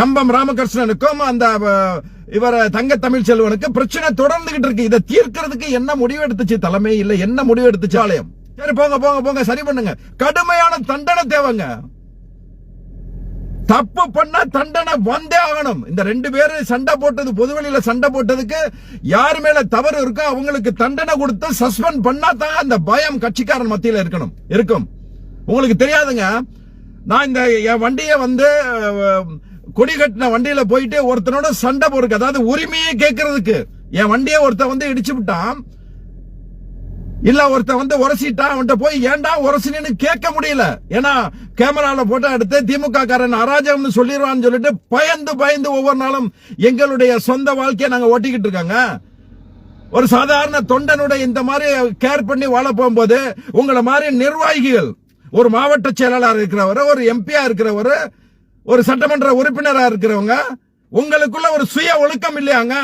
கம்பம் ராமகிருஷ்ணனுக்கும் அந்த அஹ், இவர தங்க தமிழ் செல்வனுக்கு பிரச்சனை தொடர்ந்துகிட்டு இருக்கு. இதை தீர்க்கிறதுக்கு என்ன முடிவு எடுத்துச்சு தலைமை இல்ல. என்ன முடிவு எடுத்துச்சு ஆலயம். சரி போங்க போங்க போங்க. சரி பண்ணுங்க. கடுமையான தண்டனை தேவைங்க. தப்பு பண்ண தண்டனை வந்தே ஆகணும். இந்த ரெண்டு பேரும் சண்டை போட்டது பொதுவெளியில சண்டை போட்டதுக்கு யார் மேல தவறு இருக்கோ அவங்களுக்கு தண்டனை கொடுத்து சஸ்பெண்ட் பண்ணா தான் அந்த பயம் கட்சிக்காரன் மத்தியில் இருக்கணும். இருக்கும். உங்களுக்கு தெரியாதுங்க. நான் இந்த என் வண்டியை வந்து கொடி கட்டின வண்டியில போயிட்டு ஒருத்தனோட சண்டை போருக்கு. அதாவது உரிமையை கேட்கறதுக்கு என் வண்டியை ஒருத்தன் வந்து இடிச்சு விட்டான். இல்ல ஒருத்தன் வந்து உரசிட்டான். அவன்கிட்ட போய் ஏன்டா உரசினு கேட்க முடியல. ஏன்னா கேமரால போட்டோ எடுத்து திமுக காரன் அராஜகம்னு சொல்லிடுவான்னு சொல்லிட்டு பயந்து பயந்து ஒவ்வொரு நாளும் எங்களுடைய சொந்த வாழ்க்கையை நாங்க ஓட்டிக்கிட்டு இருக்காங்க. ஒரு சாதாரண தொண்டனுடைய இந்த மாதிரி கேர் பண்ணி வாழ போகும்போது உங்களை மாதிரி நிர்வாகிகள் ஒரு மாவட்ட செயலாளர் இருக்கிறவர் ஒரு எம்பியா இருக்கிறவர் ஒரு சட்டமன்ற உறுப்பினரா இருக்கிறவங்க உங்களுக்குள்ள ஒரு சுய ஒழுக்கம் இல்லையாங்க?